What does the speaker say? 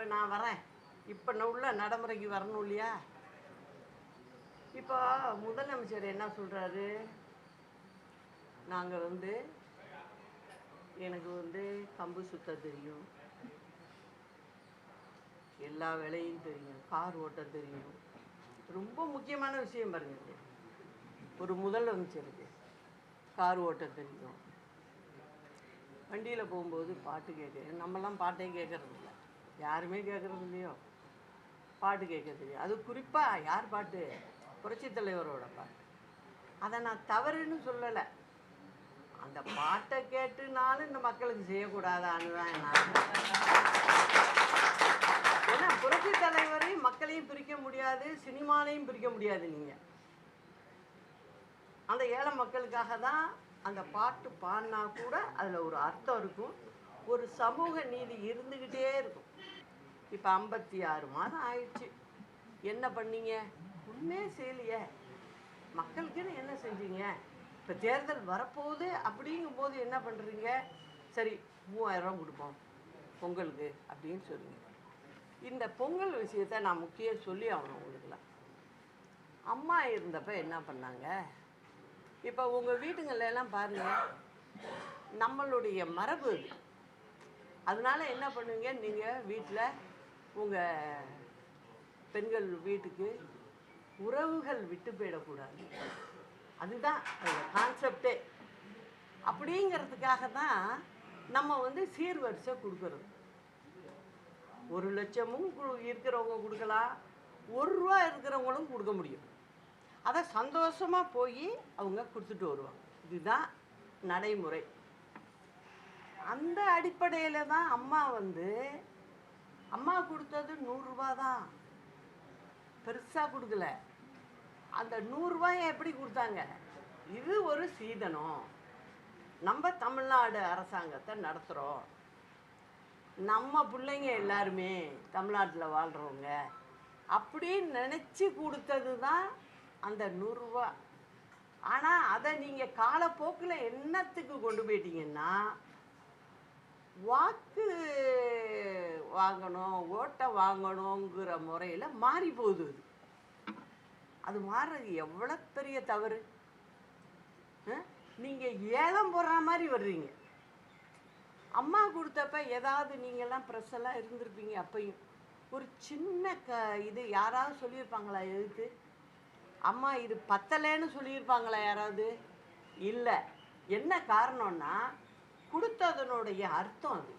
இப்போ நான் வரேன். இப்போ நான் உள்ள நடைமுறைக்கு வரணும் இல்லையா? இப்போ முதலமைச்சர் என்ன சொல்கிறாரு நாங்கள் வந்து எனக்கு வந்து கம்பு சுத்த தெரியும். எல்லா வேலையும் தெரியும். கார் ஓட்ட தெரியும். ரொம்ப முக்கியமான விஷயம் பாருங்க ஒரு முதலமைச்சருக்கு கார் ஓட்ட தெரியும். வண்டியில் போகும்போது பாட்டு கேட்க நம்மலாம் பாட்டே கேட்கறது யாருமே கேட்கறது இல்லையோ? பாட்டு கேட்கறது இல்லையோ? அது குறிப்பாக யார் பாட்டு? புரட்சி தலைவரோட பாட்டு. அதை நான் தவறுன்னு சொல்லலை. அந்த பாட்டை கேட்டுனாலும் இந்த மக்களுக்கு செய்யக்கூடாதான்னு தான் நான் ஏன்னா புரட்சி தலைவரையும் மக்களையும் பிரிக்க முடியாது சினிமாலையும் பிரிக்க முடியாது நீங்கள் அந்த ஏழை மக்களுக்காக தான் அந்த பாட்டு பாடினா கூட அதில் ஒரு அர்த்தம் இருக்கும். ஒரு சமூக நீதி இருந்துக்கிட்டே இருக்கும். இப்போ ஐம்பத்தி ஆறு மாதம் ஆயிடுச்சு. என்ன பண்ணீங்க? ஒன்றுமே செய்யலையே. மக்களுக்குன்னு என்ன செஞ்சீங்க? இப்போ தேர்தல் வரப்போகுது அப்படிங்கும்போது என்ன பண்ணுறீங்க சரி மூவாயிரம் கொடுப்போம். பொங்கலுக்கு அப்படின்னு சொல்லுங்க. இந்த பொங்கல் விஷயத்தை நான் முக்கியம் சொல்லி ஆகணும் உங்களுக்குலாம் அம்மா இருந்தப்ப என்ன பண்ணாங்க? இப்போ உங்கள் வீட்டுங்களெல்லாம் பாருங்கள் நம்மளுடைய மரபு அதனால என்ன பண்ணுவீங்க? நீங்கள் வீட்டில் உங்கள் பெண்கள் வீட்டுக்கு உறவுகள் விட்டு போயிடக்கூடாது. அதுதான் கான்செப்டே அப்படிங்கிறதுக்காக தான் நம்ம வந்து சீர்வரிசை கொடுக்கறது. ஒரு லட்சமும் கு- இருக்கிறவங்க கொடுக்கலாம். ஒரு ரூபா இருக்கிறவங்களும் கொடுக்க முடியும். அதை சந்தோஷமாக போய் அவங்க கொடுத்துட்டு வருவாங்க. இதுதான் நடைமுறை. அந்த அடிப்படையில் தான் அம்மா வந்து அம்மா கொடுத்தது நூறுரூவா தான். பெருசாக கொடுக்கல. அந்த நூறுரூவாயை எப்படி கொடுத்தாங்க? இது ஒரு சீதனம். நம்ம தமிழ்நாடு அரசாங்கத்தை நடத்துகிறோம் நம்ம பிள்ளைங்க எல்லாருமே தமிழ்நாட்டில் வாழ்கிறவங்க அப்படின்னு நினச்சி கொடுத்தது தான் அந்த நூறுரூவா ஆனால் அதை நீங்கள் காலப்போக்கில் என்னத்துக்கு கொண்டு போயிட்டீங்கன்னா வாக்கு வாங்கணும் ஓட்டை வாங்கணுங்கிற முறையில் மாறி போகுது அது. அது மாறுறது எவ்வளோ பெரிய தவறு? நீங்கள் ஏலம் போடுற மாதிரி வர்றீங்க. அம்மா கொடுத்தப்ப ஏதாவது நீங்கள்லாம் ப்ரெஸ்ஸெல்லாம் இருந்திருப்பீங்க அப்பையும். ஒரு சின்ன க இது யாராவது சொல்லியிருப்பாங்களா எதுக்கு? அம்மா இது பத்தலைன்னு சொல்லியிருப்பாங்களா யாராவது? இல்லை. என்ன காரணம்னா கொடுத்ததனுடைய அர்த்தம் அது.